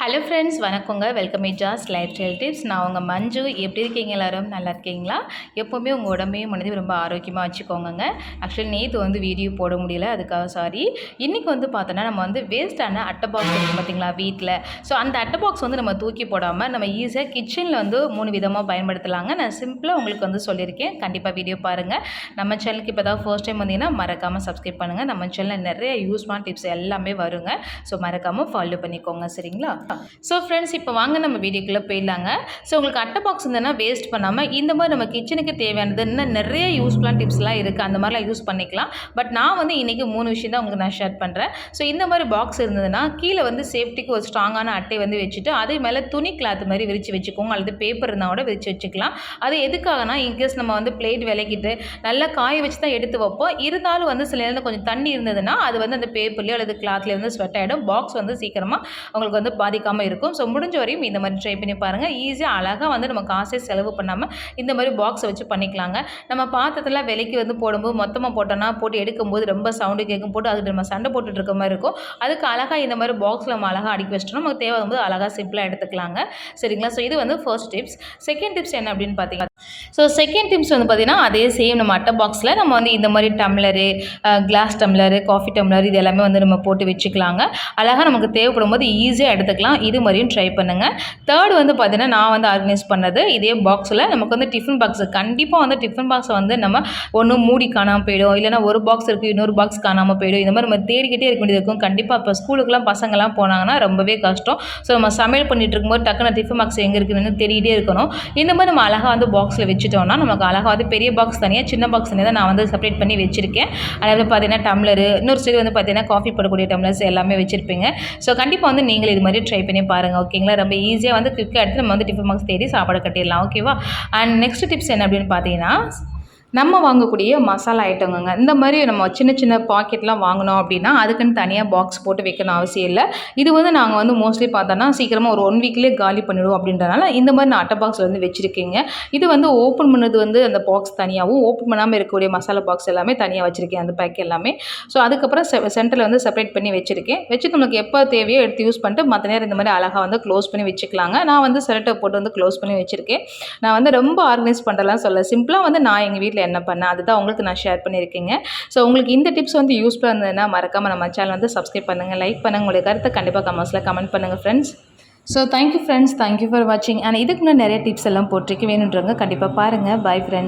Hello friends வணக்கங்க. Welcome Jas lifestyle tips நான் உங்கள் மஞ்சு. எப்படி இருக்கீங்க எல்லாரும்? நல்லா இருக்கீங்களா? எப்போவுமே உங்கள் உடம்பையும் மனதையும் ரொம்ப ஆரோக்கியமாக வச்சுக்கோங்க ஆக்சுவலி நேற்று வந்து வீடியோ போட முடியல. அதுக்காக சாரி இன்றைக்கி வந்து பார்த்தோன்னா நம்ம வந்து வேஸ்ட்டான அட்டை பாக்ஸ் இருக்குது பார்த்தீங்களா வீட்டில் ஸோ அந்த அட்டை பாக்ஸ் வந்து நம்ம தூக்கி போடாமல் நம்ம ஈஸியாக கிச்சனில் வந்து மூணு விதமாக பயன்படுத்தலாங்க. நான் சிம்பிளாக உங்களுக்கு வந்து சொல்லியிருக்கேன். கண்டிப்பாக வீடியோ பாருங்கள் நம்ம சேனலுக்கு இப்போ தான் ஃபர்ஸ்ட் டைம் வந்தீங்கன்னா மறக்காமல் சப்ஸ்கிரைப் பண்ணுங்கள் நம்ம சேனலில் நிறைய யூஸ்மான டிப்ஸ் எல்லாமே வருங்க. ஸோ மறக்காமல் ஃபாலோ பண்ணிக்கோங்க. சரிங்களா? ஸோ ஃப்ரெண்ட்ஸ் இப்போ வாங்க நம்ம வீடியோக்குள்ளே போயிடலாங்க. ஸோ உங்களுக்கு அட்டை பாக்ஸ் இருந்ததுன்னா வேஸ்ட் பண்ணாமல் இந்த மாதிரி நம்ம கிச்சனுக்கு தேவையானது இன்னும் நிறைய யூஸ்ஃபுல்லான டிப்ஸ்லாம் இருக்குது அந்த மாதிரிலாம் யூஸ் பண்ணிக்கலாம். பட் நான் வந்து இன்றைக்கி மூணு விஷயம் தான் உங்களுக்கு நான் ஷேர் பண்ணுறேன் ஸோ இந்த மாதிரி பாக்ஸ் இருந்ததுன்னா கீழே வந்து சேஃப்டிக்கு ஒரு ஸ்ட்ராங்கான அட்டை வந்து வச்சுட்டு அதே மேலே துணி கிளாத் மாதிரி விரித்து வச்சுக்கோங்க. அல்லது பேப்பர் இருந்தால் கூட விரித்து வச்சுக்கலாம். அது எதுக்காகனா இன்கேஸ் நம்ம வந்து பிளேட் விளக்கிட்டு நல்லா காய வச்சு தான் எடுத்து வைப்போம். இருந்தாலும் வந்து சில நேரம் கொஞ்சம் தண்ணி இருந்ததுன்னா அது வந்து அந்த பேப்பர்லேயோ அல்லது கிளாத்லேயோ வந்து ஸ்வெட் ஆகிடும் பாக்ஸ் வந்து சீக்கிரமாக உங்களுக்கு வந்து பாதிக்காமல் இருக்கும். ஸோ முடிஞ்ச வரையும் இந்த மாதிரி ட்ரை பண்ணி பாருங்கள் ஈஸியாக அழகாக வந்து நம்ம காசே செலவு பண்ணாமல் இந்த மாதிரி பாக்ஸை வச்சு பண்ணிக்கலாங்க. நம்ம பாத்திரத்தில் விலைக்கு வந்து போடும்போது மொத்தமாக போட்டோன்னா போட்டு எடுக்கும்போது ரொம்ப சவுண்டு கேட்கும் போட்டு அதுக்கு நம்ம சண்டை போட்டுட்டு இருக்க மாதிரி இருக்கும். அதுக்கு அழகாக இந்த மாதிரி பாக்ஸில் நம்ம அழகாக அடிக்க வச்சிட்டோம் நமக்கு தேவைப்படும்போது அழகாக சிம்பிளாக எடுத்துக்கலாங்க. சரிங்களா? ஸோ இது வந்து ஃபர்ஸ்ட் டிப்ஸ் செகண்ட் டிப்ஸ் என்ன அப்படின்னு பார்த்தீங்கன்னா ஸோ செகண்ட் டிப்ஸ் வந்து பார்த்திங்கன்னா அதே சேம் நம்ம அட்டை பாக்ஸில் நம்ம வந்து இந்த மாதிரி tumbler glass tumbler coffee tumbler இது எல்லாமே வந்து நம்ம போட்டு வச்சுக்கலாங்க. அழகாக நமக்கு தேவைப்படும் போது ஈஸியாக எடுத்துக்கலாம். இது மாதிரியும் ட்ரை பண்ணுங்கள் தேர்ட் வந்து பார்த்திங்கன்னா நான் வந்து ஆர்கனைஸ் பண்ணது இதே பாக்ஸில் நமக்கு வந்து டிஃபன் பாக்ஸ் கண்டிப்பாக வந்து டிஃபன் பாக்ஸை வந்து நம்ம ஒன்று மூடி காணாமல் போயிடும். இல்லைனா ஒரு பாக்ஸ் இருக்குது இன்னொரு பாக்ஸ் காணாமல் போயிடும். இந்த மாதிரி நம்ம தேடிக்கிட்டே இருக்க வேண்டியது இருக்கும். கண்டிப்பாக இப்போ ஸ்கூலுக்குலாம் பசங்கள்லாம் போனாங்கன்னா ரொம்பவே கஷ்டம். ஸோ நம்ம சமையல் பண்ணிட்டு இருக்கும்போது டக்குனு டிஃபன் பாக்ஸ் எங்கே இருக்குதுன்னு தேடிக்கிட்டே இருக்கணும். இந்த மாதிரி நம்ம அழகாக வந்து பாக்ஸில் வச்சுட்டோம்னா நமக்கு அழகாக வந்து பெரிய பாக்ஸ் தனியாக சின்ன பாக்ஸ் தனியாக தான் நான் வந்து செப்பரேட் பண்ணி வச்சுருக்கேன். அதாவது பார்த்தீங்கன்னா டம்ளரு இன்னொரு சைடு வந்து பார்த்தீங்கன்னா காஃபி போடக்கூடிய டம்ளர்ஸ் எல்லாமே வச்சுருப்பீங்க. ஸோ கண்டிப்பாக வந்து நீங்கள் இது மாதிரி ட்ரை பண்ணி பாருங்கள் ஓகேங்களா ரொம்ப ஈஸியாக வந்து குயிக்காக எடுத்து நம்ம வந்து டிஃபன் பாக்ஸ் தேடி சாப்பாடு கட்டிடலாம் ஓகேவா அண்ட் நெக்ஸ்ட் டிப்ஸ் என்ன அப்படின்னு பார்த்தீங்கன்னா நம்ம வாங்கக்கூடிய மசாலா ஐட்டங்கங்க. இந்த மாதிரி நம்ம சின்ன சின்ன பாக்கெட்லாம் வாங்கினோம் அப்படின்னா அதுக்குன்னு தனியாக பாக்ஸ் போட்டு வைக்கணும் அவசியம் இல்லை. இது வந்து நாங்கள் வந்து மோஸ்ட்லி பார்த்தோன்னா சீக்கிரமாக ஒரு ஒன் வீக்லேயே காலி பண்ணிவிடுவோம் அப்படின்றனால இந்த மாதிரி நான் அட்டை பாக்ஸ் வந்து வச்சுருக்கேங்க. இது வந்து ஓப்பன் பண்ணது வந்து அந்த பாக்ஸ் தனியாகவும் ஓப்பன் பண்ணாமல் இருக்கக்கூடிய மசாலா பாக்ஸ் எல்லாமே தனியாக வச்சுருக்கேன் அந்த பேக் எல்லாமே. ஸோ அதுக்கப்புறம் செ சென்டரில் வந்து செப்பரேட் பண்ணி வச்சுருக்கேன். வச்சு நம்மளுக்கு எப்போ தேவையோ எடுத்து யூஸ் பண்ணிட்டு மற்ற நேரம் இந்த மாதிரி அழகாக வந்து க்ளோஸ் பண்ணி வச்சுக்கலாங்க. நான் வந்து செலட்டை போட்டு வந்து க்ளோஸ் பண்ணி வச்சுருக்கேன். நான் வந்து ரொம்ப ஆர்கனைஸ் பண்ணுறலாம் சொல்ல சிம்பிளாக வந்து நான் எங்கள் வீட்டில் வீட்டில் என்ன பண்ணேன் அதுதான் உங்களுக்கு நான் ஷேர் பண்ணியிருக்கேங்க. ஸோ உங்களுக்கு இந்த டிப்ஸ் வந்து யூஸ்ஃபுல்லாக இருந்ததுன்னா மறக்காமல் நம்ம சேனல் வந்து சப்ஸ்கிரைப் பண்ணுங்கள் லைக் பண்ணுங்கள் உங்களுடைய கருத்தை கண்டிப்பாக கமெண்ட்ஸில் கமெண்ட் பண்ணுங்கள் friends so thank you friends thank you for வாட்சிங் அண்ட் இதுக்கு முன்னாடி நிறைய டிப்ஸ் எல்லாம் போட்டிருக்கு வேணுன்றவங்க கண்டிப்பாக பாருங்கள் பை ஃப்ரெண்ட்ஸ்